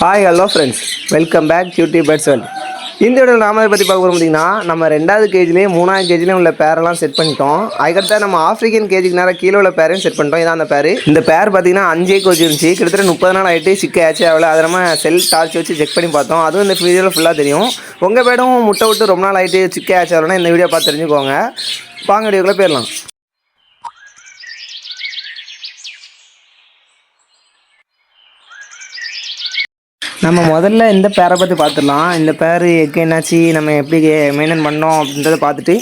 Hi hello friends welcome back cutie pets வேல் இந்த வீடியோவில் நாம பற்றி பார்க்க போகிறோம் நம்ம ரெண்டாவது கேஜ்லேயும் மூணாவது கேஜ்லேயும் உள்ள பேரெல்லாம் செட் பண்ணிட்டோம். அதுக்கடுத்து நம்ம ஆஃப்ரிக்கன் கேஜுக்கு நேரம் கீழே உள்ள பேரையும் செட் பண்ணிட்டோம். இதான் அந்த பேர் இந்த பேர் பார்த்தீங்கன்னா அஞ்சே கோச் இருந்துச்சு. கிட்டத்தட்ட முப்பது நாள் ஆகிட்டு சிக்க ஆச்சு அவ்வளோ அதை நம்ம செல் டார்ச் வச்சு செக் பண்ணி பார்த்தோம். அதுவும் இந்த வீடியோவில் ஃபுல்லாக தெரியும். உங்கள் பேடும் முட்டை விட்டு ரொம்ப நாள் ஆகிட்டு சிக்க ஆச்சு அவ்வளோனா இந்த வீடியோ பார்த்து தெரிஞ்சுக்கோங்க. வாங்க வீடியோக்குள்ளே போயிடலாம். நம்ம முதல்ல இந்த பேரை பற்றி பார்த்துடலாம் இந்த பேர் எக்கு என்னாச்சு நம்ம எப்படி மெயின்டைன் பண்ணோம் அப்படின்றத பார்த்துட்டு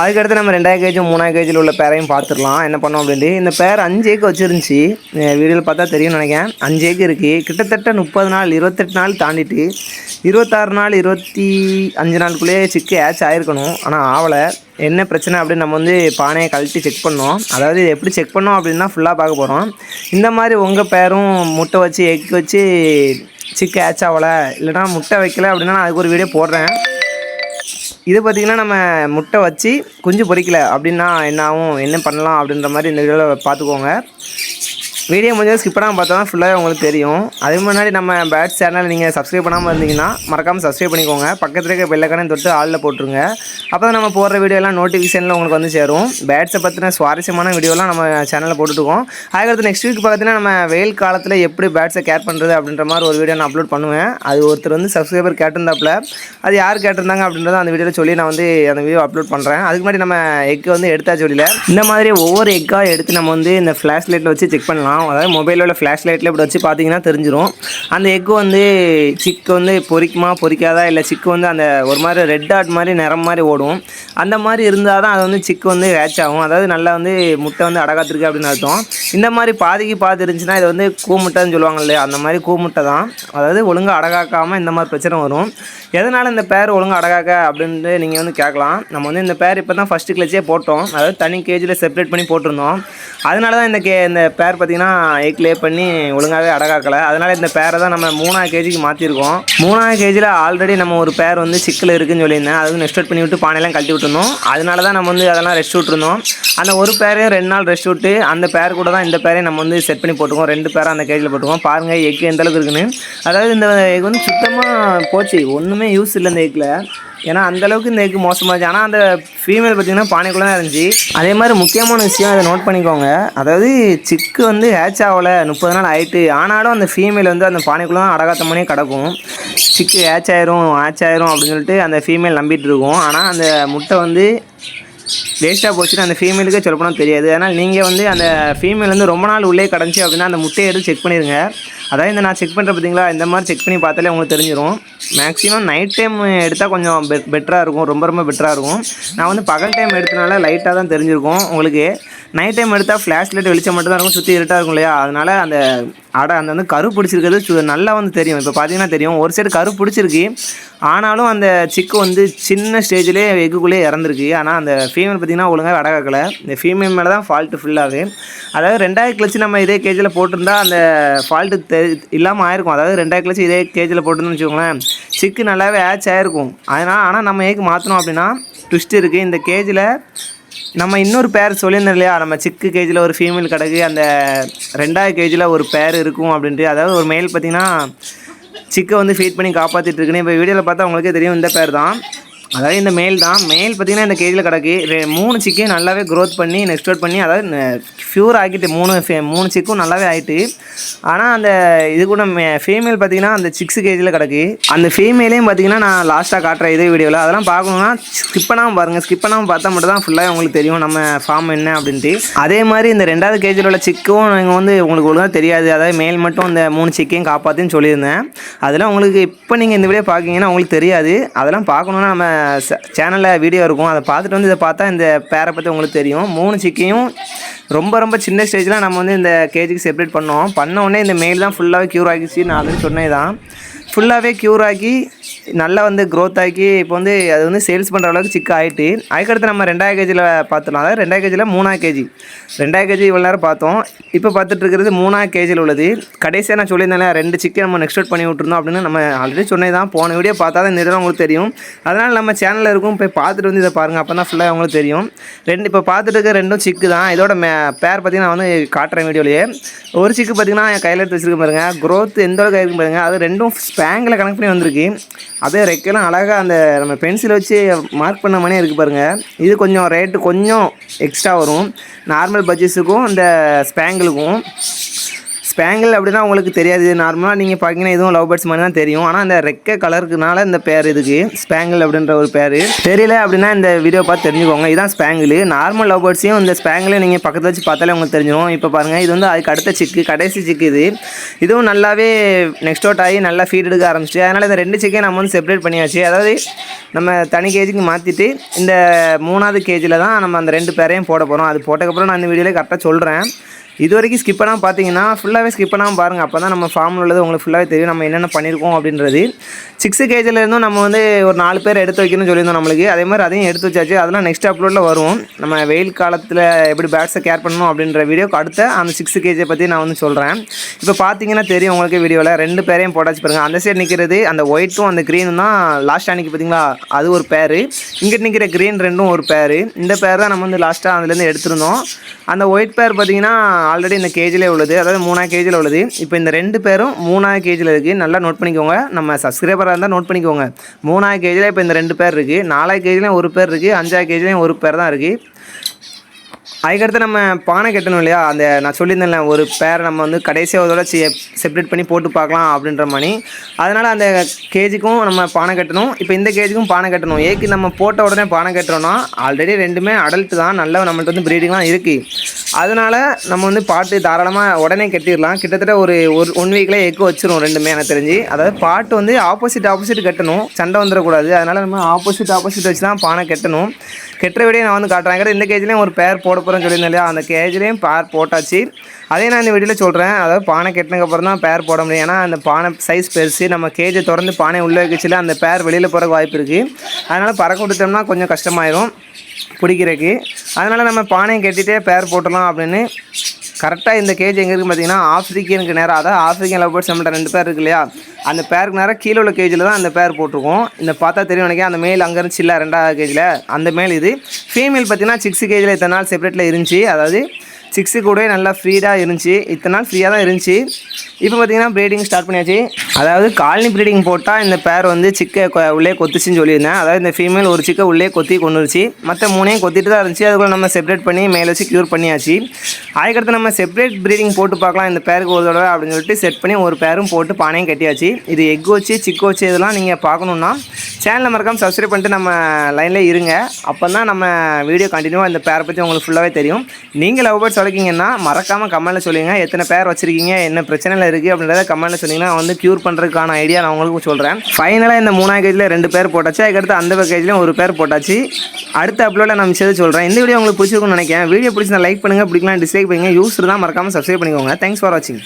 அதுக்கடுத்து நம்ம ரெண்டாயிரம் கேஜி மூணாயிரம் கேஜியில் உள்ள பேரையும் பார்த்துடலாம் என்ன பண்ணோம் அப்படின்ட்டு இந்த பேர் அஞ்சு ஏக்கு வச்சுருந்துச்சி. வீடியோவில் பார்த்தா தெரியும்னு நினைக்கிறேன். அஞ்சு ஏக்கு இருக்குது கிட்டத்தட்ட முப்பது நாள் இருபத்தெட்டு நாள் தாண்டிட்டு இருபத்தாறு நாள் இருபத்தி அஞ்சு நாளுக்குள்ளேயே சிக்கு ஆச் ஆயிருக்கணும். ஆனால் ஆவலை. என்ன பிரச்சனை அப்படின்னு நம்ம வந்து பானையை கழட்டி செக் பண்ணோம். அதாவது இது எப்படி செக் பண்ணோம் அப்படின்னு தான் ஃபுல்லாக பார்க்க போகிறோம் இந்த மாதிரி உங்கள் பேரும் முட்டை வச்சு எக் வச்சு சிக்கு ஆச் ஆகலை இல்லைனா முட்டை வைக்கல அப்படின்னா நான் அதுக்கு ஒரு வீடியோ போடுறேன். இது பார்த்திங்கன்னா நம்ம முட்டை வச்சு குஞ்சு பொறிக்கல அப்படின்னா என்ன ஆகும் என்ன பண்ணலாம் அப்படின்ற மாதிரி இந்த வீடியோவில் பார்த்துக்கோங்க. வீடியோ முடிஞ்சது ஸ்கிப் பண்ணாமல் பார்த்தா தான் ஃபுல்லாக உங்களுக்கு தெரியும். அதுக்கு முன்னாடி நம்ம பேட் சேனல் நீங்கள் சப்ஸ்கிரைப் பண்ணாமல் இருந்தீங்கன்னா மறக்காமல் சப்ஸ்கிரைப் பண்ணிக்கோங்க. பக்கத்தில் இருக்க பெல்லைக்கானே தொட்டு ஆளில் போட்டுருங்க. அப்போ தான் நம்ம போடுற வீடியோலாம் நோட்டிஃபிகேஷனில் உங்களுக்கு வந்து சேரும். பேட்ஸை பற்றின சுவாரஸ்யமான வீடியோலாம் நம்ம சேனலில் போட்டுருக்கோம் அதுக்கடுத்து நெக்ஸ்ட் வீக் பார்த்தீங்கன்னா நம்ம வெயில் காலத்தில் எப்படி பேட்ஸை கேர் பண்ணுறது அப்படின்ற மாதிரி ஒரு வீடியோ நான் அப்லோட் பண்ணுவேன். அது ஒருத்தர் வந்து சப்ஸ்கிரைபர் கேட்டிருந்தாப்புல அது யார் கேட்டிருந்தாங்க அப்படின்றத அந்த வீடியோவில் சொல்லி நான் வந்து அந்த வீடியோ அப்லோட் பண்ணுறேன் அதுக்கு முன்னாடி நம்ம எக் வந்து எடுத்தா வெளியில். இந்த மாதிரி ஒவ்வொரு எக்காக எடுத்து நம்ம வந்து இந்த ஃப்ளாஷ் லைட்டில் வச்சு செக் பண்ணலாம். அதாவது மொபைலில் ஃப்ளாஷ் லைட்டில் இப்படி வச்சு பார்த்தீங்கன்னா தெரிஞ்சிடும் அந்த எக்கு வந்து சிக்கு வந்து பொரிக்குமா பொரிக்காதா இல்லை சிக்கு வந்து அந்த ஒரு மாதிரி ரெட் டாட் மாதிரி நிறம் மாதிரி ஓடும். அந்த மாதிரி இருந்தால் தான் அது வந்து சிக்கு வந்து ஹேட்ச் ஆகும். அதாவது நல்லா வந்து முட்டை வந்து அடகாத்திருக்கு அப்படின்னு அர்த்தம். இந்த மாதிரி பாதிக்கு பாதி இருந்துச்சுன்னா இது வந்து கூமுட்டைன்னு சொல்லுவாங்க இல்லையா? அந்த மாதிரி கூமுட்டை தான். அதாவது ஒழுங்காக அடகாக்காமல் இந்த மாதிரி பிரச்சனை வரும். எதனால் இந்த பேர் ஒழுங்காக அடகாக்க அப்படின்ட்டு நீங்கள் வந்து கேட்கலாம். நம்ம வந்து இந்த பேர் இப்போ தான் ஃபஸ்ட்டு கிளச்சே போட்டோம். அதாவது தனி கேஜில் செப்பரேட் பண்ணி போட்டிருந்தோம். அதனால தான் இந்த கே இந்த பேர் பார்த்திங்கன்னா எக் லே பண்ணி ஒழுங்காகவே அடகாக்கலை. அதனால் இந்த பேரை தான் நம்ம மூணாவது கேஜிக்கு மாற்றிருக்கோம் மூணாவது கேஜியில் ஆல்ரெடி நம்ம ஒரு பேர் வந்து சிக்கில் இருக்குன்னு சொல்லியிருந்தேன். அது வந்து ரெஸ்ட் பண்ணி விட்டு பானையெல்லாம் கழட்டி விட்டுருந்தோம். அதனால தான் நம்ம வந்து அதெல்லாம் ரெஸ்ட் விட்டுருந்தோம். அந்த ஒரு பேரையும் ரெண்டு நாள் ரெஸ்ட் விட்டு அந்த பேர் கூட தான் இந்த பேரையும் நம்ம வந்து செட் பண்ணி போட்டுக்கோம் ரெண்டு பேரை அந்த கேஜில் போட்டுக்கோம் பாருங்கள் எக் எந்த அளவுக்கு இருக்குன்னு. அதாவது இந்த எக் வந்து சுத்தமாக போச்சு. ஒன்றுமே யூஸ் இல்லை இந்த எக்கில் ஏன்னா அந்த அளவுக்கு இந்த எக் மோசமாச்சு ஆனால் அந்த ஃபீமேல் பார்த்தீங்கன்னா பானைக்குள்ளே தான் இருந்துச்சு. அதே மாதிரி முக்கியமான விஷயம் அதை நோட் பண்ணிக்கோங்க. அதாவது சிக்கு வந்து ஹேச் ஆகலை. முப்பது நாள் ஆயிட்டு. ஆனாலும் அந்த ஃபீமேல் வந்து அந்த பானைக்குள்ளே தான் அடகாத்த கிடக்கும். சிக்கு ஹேச் ஆயிரும் ஹேச் ஆயிரும் அப்படின்னு சொல்லிட்டு அந்த ஃபீமேல் நம்பிட்டு இருக்கும். ஆனால் அந்த முட்டை வந்து வேஸ்ட்டாக போச்சுன்னு அந்த ஃபீமேலுக்கே சொல்லப்போனால் தெரியாது. அதனால் நீங்கள் வந்து அந்த ஃபீமேல் வந்து ரொம்ப நாள் உள்ளே கிடஞ்சி அப்படின்னா அந்த முட்டையை எடுத்து செக் பண்ணிடுங்க. அதாவது இந்த நான் செக் பண்ணுற பார்த்தீங்களா இந்த மாதிரி செக் பண்ணி பார்த்தாலே உங்களுக்கு தெரிஞ்சிடும் மேக்ஸிமம் நைட் டைம் எடுத்தால் கொஞ்சம் பெ பெட்டராக இருக்கும். ரொம்ப ரொம்ப பெட்டராக இருக்கும். நான் வந்து பகல் டைம் எடுத்தனால லைட்டாக தான் தெரிஞ்சிருக்கும். உங்களுக்கு நைட் டைம் எடுத்தால் ஃப்ளாஷ் லைட் வெளிச்சம் மட்டும் தான் இருக்கும். சுற்றி இருட்டாக இருக்கும் இல்லையா? அதனால் அந்த அடை அந்த வந்து கரு பிடிச்சிருக்கிறது சு- நல்லா வந்து தெரியும். இப்போ பார்த்தீங்கன்னா தெரியும். ஒரு சைடு கரு பிடிச்சிருக்கு. ஆனாலும் அந்த சிக்கு வந்து சின்ன ஸ்டேஜ்லேயே எக்குள்ளேயே இறந்துருக்கு. ஆனால் அந்த ஃபீமேல் பார்த்தீங்கன்னா ஒழுங்காக அடகாக்கல இந்த ஃபீமேல் மேலே தான் ஃபால்ட்டு ஃபுல்லாகவே அதாவது ரெண்டாயிரம் கிளச்சு நம்ம இதே கேஜில் போட்டிருந்தா அந்த ஃபால்ட்டு தெ இல்லாமல் ஆயிருக்கும். அதாவது ரெண்டாயிரம் கிளச்சு இதே கேஜில் போட்டுன்னு வச்சுக்கோங்களேன். சிக்கு நல்லாவே ஆச் ஆயிருக்கும். அதனால் ஆனால் நம்ம ஏக்கு மாற்றணும் அப்படின்னா ட்விஸ்ட் இருக்குது இந்த கேஜில் நம்ம இன்னொரு பேர் சொல்லியிருந்தோம் இல்லையா? நம்ம சிக்கு கேஜில் ஒரு ஃபீமேல் கிடக்கு அந்த ரெண்டாவது கேஜில் ஒரு பேர் இருக்கும் அப்படின்ட்டு. அதாவது ஒரு மேல் பார்த்தீங்கன்னா சிக்கை வந்து ஃபீட் பண்ணி காப்பாற்றிட்டு இருக்குன்னு. இப்போ வீடியோவில் பார்த்தா உங்களுக்கே தெரியும் இந்த பேர் தான். அதாவது இந்த மேல் தான். மேல் பார்த்தீங்கன்னா இந்த கேஜில் கிடக்கு. ரெ- மூணு சிக்கே நல்லாவே க்ரோத் பண்ணி நெக்ஸ்ட் பண்ணி அதாவது ஃபியூர் ஆகிட்டு மூணு மூணு சிக்கும் நல்லாவே ஆகிட்டு ஆனால் அந்த இது கூட ஃபீமேல் பார்த்தீங்கன்னா அந்த சிக்ஸ் கேஜில் கிடக்கு. அந்த ஃபீமேலையும் பார்த்தீங்கன்னா நான் லாஸ்ட்டாக காட்டுறேன் இதே வீடியோவில் அதெல்லாம் பார்க்கணுன்னா ஸ்கிப் பண்ணாமல் பாருங்கள் ஸ்கிப் பண்ணாமல் பார்த்தா மட்டும் தான் ஃபுல்லாக உங்களுக்கு தெரியும் நம்ம ஃபார்ம் என்ன அப்படின்ட்டு. அதே மாதிரி இந்த ரெண்டாவது கேஜில் உள்ள சிக்கும் நீங்கள் வந்து உங்களுக்கு ஒழுங்காக தெரியாது. அதாவது மேல் மட்டும் இந்த மூணு சிக்கையும் காப்பாற்றுன்னு சொல்லியிருந்தேன். அதெல்லாம் உங்களுக்கு இப்போ நீங்கள் இந்த வீடியோ பார்க்கீங்கன்னா உங்களுக்கு தெரியாது. அதெல்லாம் பார்க்கணுன்னா நம்ம சேனலில் வீடியோ இருக்கும். அதை பார்த்துட்டு வந்து இதை பார்த்தா இந்த பேரை பற்றி உங்களுக்கு தெரியும். மூணு சிக்கையும் ரொம்ப ரொம்ப சின்ன ஸ்டேஜில் நம்ம வந்து இந்த கேஜிக்கு செப்பரேட் பண்ணோம். பண்ண உடனே இந்த மெயில் தான் ஃபுல்லாகவே க்யூர் ஆகிச்சு நான் ஆல்ரெடி சொன்னே தான் ஃபுல்லாகவே க்யூர் ஆகி நல்லா வந்து க்ரோத் ஆகி இப்போ வந்து அது வந்து சேல்ஸ் பண்ணுற அளவுக்கு சிக்க ஆகிட்டு அதுக்கடுத்து நம்ம ரெண்டாயிரம் கேஜியில் பார்த்துலாம் அதாவது ரெண்டாயிரம் கேஜியில் மூணாயிரம் கேஜி ரெண்டாயிரம் கேஜி இவ்வளோ நேரம் பார்த்தோம். இப்போ பார்த்துட்டு இருக்கிறது மூணாயிரம் கேஜியில் உள்ளது. கடைசியாக நான் சொல்லியிருந்தேன் ரெண்டு சிக்கன் நம்ம நெக்ஸ்ட் பண்ணி விட்டுருந்தோம் அப்படின்னு நம்ம ஆல்ரெடி சொன்னது தான் போன வீடியோ பார்த்தா தான் இந்த உங்களுக்கு தெரியும். அதனால் நம்ம சேனலில் இருக்கும் போய் பார்த்துட்டு வந்து இதை பாருங்கள் அப்போ தான் ஃபுல்லாக உங்களுக்கு தெரியும். ரெண்டு இப்போ பார்த்துட்டு இருக்க ரெண்டும் சிக்கு தான். இதோட மே பேர் பார்த்திங்கன்னா நான் வந்து காட்டுறேன் வீடியோலேயே. ஒரு சிக்கு பார்த்தீங்கன்னா என் கையில் எடுத்து வச்சிருக்க பாருங்கள் க்ரோத் எந்த அளவுக்கு இருக்கு பாருங்கள் அது ரெண்டும் ஸ்பேங்கில் கனெக்ட் பண்ணி வந்திருக்கு. அதே ரெக்கெல்லாம் அழகாக அந்த நம்ம பென்சில் வச்சு மார்க் பண்ண மாதிரியே இருக்குது பாருங்கள் இது கொஞ்சம் ரேட்டு கொஞ்சம் எக்ஸ்ட்ரா வரும். நார்மல் பட்ஜெட்ஸுக்கும் இந்த ஸ்பேங்கிளுக்கும் ஸ்பேங்கிள் அப்படின்னா உங்களுக்கு தெரியாது. நார்மலாக நீங்கள் பார்த்தீங்கன்னா இதுவும் லவ் பேர்ட்ஸ் மாதிரி தான் தெரியும். ஆனால் அந்த ரெக்க கலருக்குனால இந்த பேர் இதுக்கு ஸ்பேங்கிள் அப்படின்ற ஒரு பேர். தெரியல அப்படின்னா இந்த வீடியோ பார்த்து தெரிஞ்சுக்கோங்க. இதுதான் ஸ்பேங்கிள் நார்மல் லவ் பேர்ட்ஸையும் இந்த ஸ்பேங்கிளையும் நீங்கள் பக்கத்தில் வச்சு பார்த்தாலே உங்களுக்கு தெரிஞ்சிடும் இப்போ பாருங்கள் இது வந்து அதுக்கு அடுத்த சிக்கு கடைசி சிக்கு இது. இதுவும் நல்லாவே நெக்ஸ்ட் அவுட் ஆகி நல்லா ஃபீட் எடுக்க ஆரம்பிச்சிட்டு அதனால் இந்த ரெண்டு சிக்கையும் நம்ம வந்து செப்பரேட் பண்ணியாச்சு. அதாவது நம்ம தனி கேஜிக்கு மாற்றிட்டு இந்த மூணாவது கேஜியில் தான் நம்ம அந்த ரெண்டு பேரையும் போட போகிறோம் அது போட்டதுக்கப்புறம் நான் இந்த வீடியோவில் கரெக்டாக சொல்கிறேன் இது வரைக்கும் ஸ்கிப் பண்ணாமல் பார்த்தீங்கன்னா ஃபுல்லாகவே ஸ்கிப் பண்ணாமல் பாருங்கள் அப்போ தான் நம்ம ஃபார்மில் உள்ளது உங்களுக்கு ஃபுல்லாகவே தெரியும். நம்ம என்னென்ன பண்ணியிருக்கோம் அப்படின்றது. சிக்ஸு கேஜிலேருந்தும் நம்ம வந்து ஒரு நாலு பேர் எடுத்து வைக்கணும்னு சொல்லியிருந்தோம் நம்மளுக்கு. அதே மாதிரி அதையும் எடுத்து வச்சாச்சு. அதெல்லாம் நெக்ஸ்ட் அப்லோடில் வரும். நம்ம வெயில் காலத்தில் எப்படி பேட்ஸை கேர் பண்ணணும் அப்படின்ற வீடியோக்கு அடுத்த அந்த சிக்ஸு கேஜியை பற்றி நான் வந்து சொல்கிறேன் இப்போ பார்த்தீங்கன்னா தெரியும் உங்களுக்கு வீடியோவில் ரெண்டு பேரையும் போட்டாச்சு பாருங்கள் அந்த சைடு நிற்கிறது அந்த ஒயிட்டும் அந்த க்ரீனும் தான் லாஸ்ட் அன்னைக்கு பார்த்தீங்களா அது ஒரு பேர் இங்கிட்டு நிற்கிற க்ரீன் ரெண்டும் ஒரு பேர் இந்த பேர் தான் நம்ம வந்து லாஸ்ட்டாக அதுலேருந்து எடுத்திருந்தோம். அந்த ஒயிட் பேர் பார்த்தீங்கன்னா ஆல்ரெடி இந்த கேஜிலே உள்ளது. அதாவது மூணா கேஜியில் உள்ளது. இப்போ இந்த ரெண்டு பேரும் மூணா கேஜியில் இருக்குது நல்லா நோட் பண்ணிக்கோங்க. நம்ம சப்ஸ்கிரைபராக இருந்தால் நோட் பண்ணிக்கோங்க. மூணா கேஜியில் இப்போ இந்த ரெண்டு பேர் இருக்குது நாலா கேஜிலையும் ஒரு பேர் இருக்குது அஞ்சா கேஜிலையும் ஒரு பேர் தான் இருக்குது அதுக்கடுத்து நம்ம பானை கட்டணும் இல்லையா? அந்த நான் சொல்லியிருந்தேன்ல ஒரு பேரை நம்ம வந்து கடைசியாக அதோட செப்பரேட் பண்ணி போட்டு பார்க்கலாம் அப்படின்ற மாதிரி. அதனால் அந்த கேஜிக்கும் நம்ம பானை கட்டணும். இப்போ இந்த கேஜிக்கும் பானை கட்டணும். ஏக்கு நம்ம போட்ட உடனே பானை கட்டுறோன்னா ஆல்ரெடி ரெண்டுமே அடல்ட்டு தான். நல்ல நம்மள்ட்ட வந்து ப்ரீடிங்லாம் இருக்குது அதனால் நம்ம வந்து பாட்டு தாராளமாக உடனே கட்டிடலாம். கிட்டத்தட்ட ஒரு ஒரு ஒன் வீக்கில் எக்கு வச்சிரும் ரெண்டுமே எனக்கு தெரிஞ்சு. அதாவது பாட்டு வந்து ஆப்போசிட் ஆப்போசிட் கட்டணும். சண்டை வந்துடக்கூடாது. அதனால் நம்ம ஆப்போசிட் ஆப்போசிட் வச்சு தான் பானை கட்டணும். கெட்டுற விடையே நான் வந்து காட்டுறேன். இந்த கேஜ்லேயும் ஒரு பேர் போட போகிறேன்னு சொல்லியிருந்தேன் இல்லையா? அந்த கேஜ்லேயும் பேர் போட்டாச்சு. அதே நான் இந்த வீடியோவில் சொல்கிறேன் அதாவது பானை கட்டினதுக்கப்புறம் தான் பேர் போட முடியும். ஏன்னா அந்த பானை சைஸ் பெருசு. நம்ம கேஜை திறந்து பானை உள்ளே வச்சுல அந்த பேர் வெளியில் போகிறக்கு வாய்ப்பு இருக்குது அதனால் பறக்க விட்டுட்டோம்னா கொஞ்சம் கஷ்டமாயிரும். பிடிக்கிறதுக்கு அதனால் நம்ம பானையை கட்டிகிட்டே பேர் போட்டுடலாம் அப்படின்னு கரெக்டாக இந்த கேஜ் எங்கே இருக்குது பார்த்தீங்கன்னா ஆஃப்ரிக்கனுக்கு நேராக அதாவது ஆஃப்ரிக்கன் லவ் பேர்ட்ஸ் நம்மகிட்ட ரெண்டு பேர் இருக்கு இல்லையா? அந்த பேருக்கு நேராக கீழே உள்ள கேஜில் தான் அந்த பேர் போட்டிருக்கோம். இந்த பார்த்தா தெரியும் நினைக்கிறேன். அந்த மேல் அங்கே இருந்துச்சு இல்லை ரெண்டாவது கேஜில் அந்த மேல் இது. ஃபீமேல் பார்த்தீங்கன்னா சிக்ஸ் கேஜில் இத்தனை நாள் செப்பரேட்டில் இருந்துச்சு. அதாவது சிக்ஸு கூட நல்லா ஃப்ரீடாக இருந்துச்சு. இத்தனை நாள் ஃப்ரீயாக தான் இருந்துச்சு. இப்போ பார்த்தீங்கன்னா ப்ரீடிங் ஸ்டார்ட் பண்ணியாச்சு. அதாவது காலனி ப்ரீடிங் போட்டால் இந்த பேர் வந்து சிக்கை உள்ளே கொத்துச்சுன்னு சொல்லியிருந்தேன். அதாவது இந்த ஃபீமேல் ஒரு சிக்கை உள்ளே கொத்தி கொண்டு மற்ற மூணையும் கொத்திட்டு தான் இருந்துச்சு. அதுக்குள்ள நம்ம செப்பரேட் பண்ணி மேலே வச்சு க்யூர் பண்ணியாச்சு. அதுக்கடுத்து நம்ம செப்பரேட் ப்ரீடிங் போட்டு பார்க்கலாம். இந்த பேருக்கு ஒரு தடவை அப்படின்னு சொல்லிட்டு செட் பண்ணி ஒரு பேரும் போட்டு பானையும் கட்டியாச்சு. இது எக் வச்சு சிக்கு வச்சு இதெல்லாம் நீங்கள் பார்க்கணுன்னா சேனலை மறக்காமல் சப்ஸ்கிரைப் பண்ணிட்டு நம்ம லைனில் இருங்க. அப்போ தான் நம்ம வீடியோ கண்டினியூவாக இந்த பேரை பற்றி உங்களுக்கு ஃபுல்லாகவே தெரியும். நீங்கள் லவ் பேர்ட்ஸ் வளர்க்கீங்கன்னா மறக்காமல் கமெண்ட்டில் சொல்லுங்கள் எத்தனை பேர் வச்சுருக்கீங்க? என்ன பிரச்சனையில் இருக்குது அப்படின்றத கமெண்ட்டில் சொன்னீங்கன்னா வந்து க்யூர் பண்ணுறதுக்கான ஐடியா நான் உங்களுக்கு சொல்கிறேன் ஃபைனலாக இந்த மூணாயிரம் கேஜில் ரெண்டு பேர் போட்டாச்சு. அதுக்கடுத்து அந்த பேக்கேஜ்லேயும் ஒரு பேர் போட்டாச்சு. அடுத்த அப்லோடில் நான் மிச்சது சொல்கிறேன் இந்த வீடியோ உங்களுக்கு பிடிச்சிருக்கும்னு நினைக்கிறேன். வீடியோ பிடிச்சி லைக் பண்ணுங்கள் பிடிக்கலாம் டிஸ்லைக் பண்ணுங்கள் யூஸ் தான் மறக்காமல் சப்ஸ்கிரைப் பண்ணிக்கோங்க. தேங்க்ஸ் ஃபார் வாட்சிங்